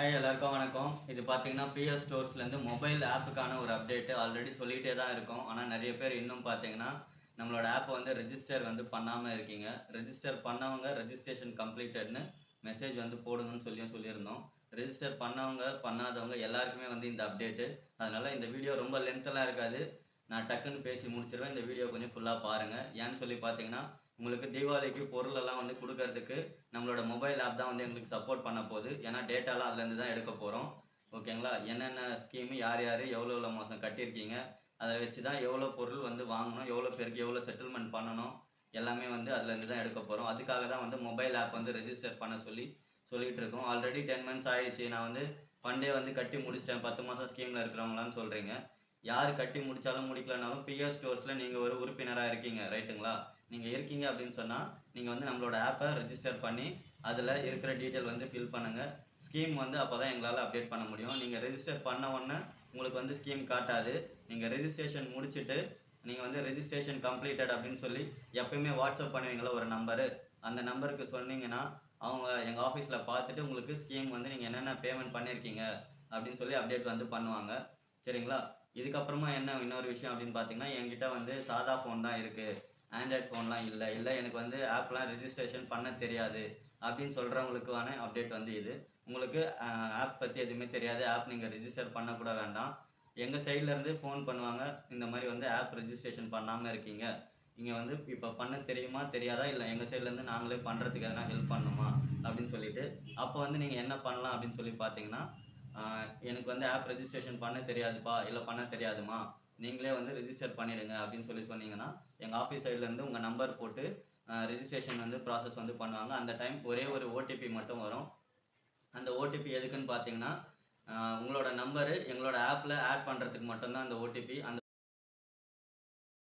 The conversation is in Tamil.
ஹாய் எல்லாருக்கும் வணக்கம். இது பார்த்தீங்கன்னா பிஎஸ் ஸ்டோர்ஸ்லேருந்து மொபைல் ஆப்புக்கான ஒரு அப்டேட்டு ஆல்ரெடி சொல்லிகிட்டே தான் இருக்கும். ஆனால் நிறைய பேர் இன்னும் பார்த்தீங்கன்னா நம்மளோட ஆப்பை வந்து ரெஜிஸ்டர் வந்து பண்ணாமல் இருக்கீங்க. ரெஜிஸ்டர் பண்ணவங்க ரெஜிஸ்ட்ரேஷன் கம்ப்ளீட்டட்னு மெசேஜ் வந்து போடுங்கன்னு சொல்லியும் சொல்லியிருந்தோம். ரெஜிஸ்டர் பண்ணவங்க பண்ணாதவங்க எல்லாருக்குமே வந்து இந்த அப்டேட்டு அதனால் இந்த வீடியோ ரொம்ப லென்த்தெல்லாம் இருக்காது. நான் டக்குன்னு பேசி முடிச்சிருவேன். இந்த வீடியோ கொஞ்சம் ஃபுல்லாக பாருங்கள் ஏன்னு சொல்லி பார்த்தீங்கன்னா உங்களுக்கு தீபாவளிக்கு பொருள் எல்லாம் வந்து கொடுக்கறதுக்கு நம்மளோட மொபைல் ஆப் தான் வந்து எங்களுக்கு சப்போர்ட் பண்ண போகுது. ஏன்னா டேட்டாலாம் அதுலேருந்து தான் எடுக்க போகிறோம் ஓகேங்களா என்னென்ன ஸ்கீமு யார் யார் எவ்வளோ எவ்வளோ மாதம் கட்டியிருக்கீங்க அதை வச்சு தான் எவ்வளோ பொருள் வந்து வாங்கணும் எவ்வளோ பேருக்கு எவ்வளோ செட்டில்மெண்ட் பண்ணணும் எல்லாமே வந்து அதுலேருந்து தான் எடுக்க போகிறோம் அதுக்காக தான் வந்து மொபைல் ஆப் வந்து ரெஜிஸ்டர் பண்ண சொல்லி சொல்லிகிட்டு இருக்கோம். ஆல்ரெடி டென் மந்த்ஸ் ஆயிடுச்சு. நான் வந்து ஃபண்டே வந்து கட்டி முடிச்சிட்டேன். பத்து மாதம் ஸ்கீமில் இருக்கிறவங்களான்னு சொல்கிறீங்க யார் கட்டி முடித்தாலும் முடிக்கலனாலும் பிஎஸ் ஸ்டோர்ஸில் நீங்கள் ஒரு உறுப்பினராக இருக்கீங்க ரைட்டுங்களா? நீங்கள் இருக்கீங்க அப்படின்னு சொன்னால் நீங்கள் வந்து நம்மளோட ஆப்பை ரெஜிஸ்டர் பண்ணி அதில் இருக்கிற டீட்டெயில் வந்து ஃபில் பண்ணுங்கள் ஸ்கீம் வந்து அப்போ தான் எங்களால் அப்டேட் பண்ண முடியும். நீங்கள் ரெஜிஸ்டர் பண்ண உடனே உங்களுக்கு வந்து ஸ்கீம் காட்டாது. நீங்கள் ரெஜிஸ்ட்ரேஷன் முடிச்சுட்டு நீங்கள் வந்து ரெஜிஸ்ட்ரேஷன் கம்ப்ளீட்டட் அப்படின்னு சொல்லி எப்பயுமே வாட்ஸ்அப் பண்ணுவீங்களா? ஒரு நம்பரு அந்த நம்பருக்கு சொன்னீங்கன்னா அவங்க எங்கள் ஆஃபீஸில் பார்த்துட்டு உங்களுக்கு ஸ்கீம் வந்து நீங்கள் என்னென்ன பேமெண்ட் பண்ணியிருக்கீங்க அப்படின்னு சொல்லி அப்டேட் வந்து பண்ணுவாங்க. சரிங்களா? இதுக்கப்புறமா என்ன இன்னொரு விஷயம் அப்படின்னு பார்த்தீங்கன்னா என்கிட்ட வந்து சாதா ஃபோன் தான் இருக்குது ஆண்ட்ராய்ட் ஃபோன்லாம் இல்லை. இல்லை எனக்கு வந்து ஆப்லாம் ரெஜிஸ்ட்ரேஷன் பண்ண தெரியாது அப்படின்னு சொல்கிறவங்களுக்கான அப்டேட் வந்து இது. உங்களுக்கு ஆப் பற்றி எதுவுமே தெரியாது. ஆப் நீங்கள் ரிஜிஸ்டர் பண்ணக்கூட வேண்டாம். எங்கள் சைட்லேருந்து ஃபோன் பண்ணுவாங்க. இந்த மாதிரி வந்து ஆப் ரெஜிஸ்ட்ரேஷன் பண்ணாமல் இருக்கீங்க. இங்கே வந்து இப்போ பண்ண தெரியுமா தெரியாதா? இல்லை எங்கள் சைட்லேருந்து நாங்களே பண்ணுறதுக்கு எதனா ஹெல்ப் பண்ணுமா? அப்படின்னு சொல்லிட்டு அப்போ வந்து நீங்கள் என்ன பண்ணலாம் அப்படின்னு சொல்லி பார்த்தீங்கன்னா எனக்கு வந்து ஆப் ரெஜிஸ்ட்ரேஷன் பண்ண தெரியாதுப்பா இல்லை பண்ண தெரியாதுமா? நீங்களே வந்து ரிஜிஸ்டர் பண்ணிடுங்க அப்படின்னு சொல்லி சொன்னீங்கன்னா எங்கள் ஆஃபீஸ் சைட்லேருந்து உங்கள் நம்பர் போட்டு ரிஜிஸ்ட்ரேஷன் வந்து ப்ராசஸ் வந்து பண்ணுவாங்க. அந்த டைம் ஒரே ஒரு ஓடிபி மட்டும் வரும். அந்த ஓடிபி எதுக்குன்னு பார்த்தீங்கன்னா உங்களோட நம்பரு எங்களோட ஆப்பில் ஆட் பண்ணுறதுக்கு மட்டும்தான் அந்த ஓடிபி அந்த